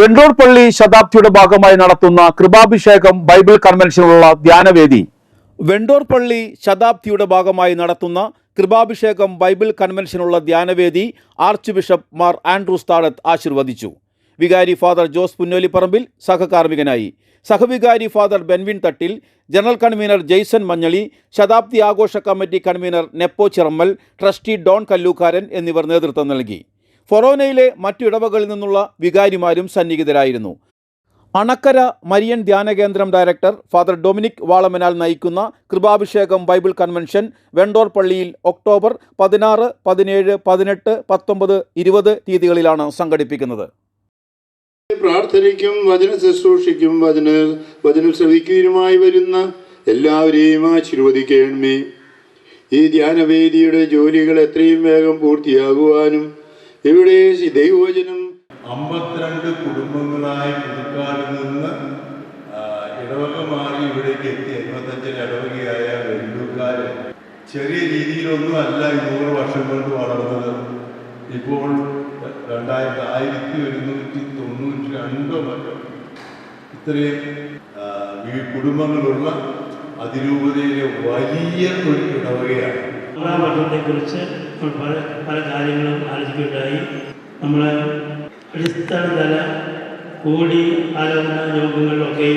വെണ്ടൂർ പള്ളി ശതാബ്ദിയുടെ ഭാഗമായി നടത്തുന്ന കൃപാഭിഷേകം ബൈബിൾ കൺവെൻഷനുള്ള ധ്യാനവേദി. വെണ്ടൂർ പള്ളി ശതാബ്ദിയുടെ ഭാഗമായി നടത്തുന്ന കൃപാഭിഷേകം ബൈബിൾ കൺവെൻഷനുള്ള ധ്യാനവേദി archbishop Mar Andrews Thazhath ആശീർവദിച്ചു. വികാരി ഫാദർ ജോസ് പുന്നോലിപ്പറമ്പിൽ സഹകാർമികനായി സഹവികാരി father Benvin Thattil general convener Jaison Manjali ശതാബ്ദി ആഘോഷ committee convener Neppo Chirammal trustee Don Kallookkaran എന്നിവർ നേതൃത്വം നൽകി. ഫൊറോനയിലെ മറ്റു ഇടവകളിൽ നിന്നുള്ള വികാരിമാരും സന്നിഹിതരായിരുന്നു. അണക്കര മരിയൻ ധ്യാന കേന്ദ്രം ഡയറക്ടർ ഫാദർ ഡൊമിനിക് വാളമനാൽ നയിക്കുന്ന കൃപാഭിഷേകം ബൈബിൾ കൺവെൻഷൻ വെണ്ടോർ പള്ളിയിൽ ഒക്ടോബർ പതിനാറ് പതിനേഴ് പതിനെട്ട് പത്തൊമ്പത് ഇരുപത് തീയതികളിലാണ് സംഘടിപ്പിക്കുന്നത്. പ്രാർത്ഥനയ്ക്കും വചന ശുശ്രൂഷയ്ക്കും വചന വചനം ശ്രവിക്കുവാനുമായി വരുന്ന എല്ലാവരെയും ആശീർവദിക്കണമേ. ഈ ധ്യാനവേദിയുടെ ജോലികൾ എത്രയും വേഗം പൂർത്തിയാകുവാനും ഇവിടെ ദൈവവചനം? അമ്പത്തിരണ്ട് കുടുംബങ്ങളായി പുതുക്കാടിൽ നിന്ന് ഇടവക മാറി ഇവിടേക്ക് എത്തി. അമ്പത്തഞ്ചിന് ഇടവകയായ വെല്ലൂക്കാർ ചെറിയ രീതിയിലൊന്നും അല്ല ഇരുന്നൂറ് നൂറ് വർഷം കൊണ്ട് വളർന്നത്. ഇപ്പോൾ രണ്ടായിരത്തി ആയിരത്തി ഒരുന്നൂറ്റി തൊണ്ണൂറ്റി രണ്ടോ മറ്റോ ഇത്രയും ഈ കുടുംബങ്ങളുള്ള അതിരൂപതയിലെ വലിയ ഒരു ഇടവകയാണ്. മൂന്നാം വർഷത്തെക്കുറിച്ച് നമ്മൾ പല പല കാര്യങ്ങളും ആലോചിക്കുകയുണ്ടായി. നമ്മൾ അടിസ്ഥാനതല കൂടി ആലോചന യോഗങ്ങളിലൊക്കെ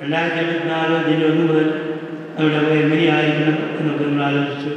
രണ്ടായിരത്തി ഇരുപത്തിനാല് ജനുവരി ഒന്ന് മുതൽ നമ്മുടെ എങ്ങനെയായിരിക്കണം എന്നൊക്കെ നമ്മൾ ആലോചിച്ചു.